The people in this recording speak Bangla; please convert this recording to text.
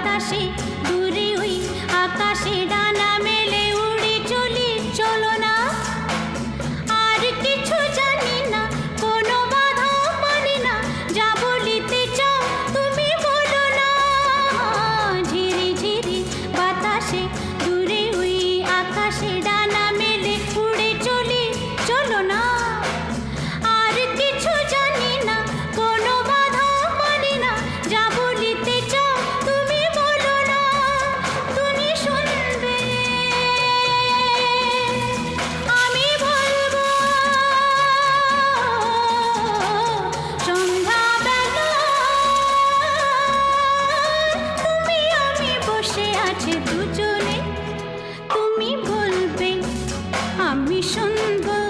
বাতাসে বসে আছে দুজনে। তুমি বলবে আমি শুনব।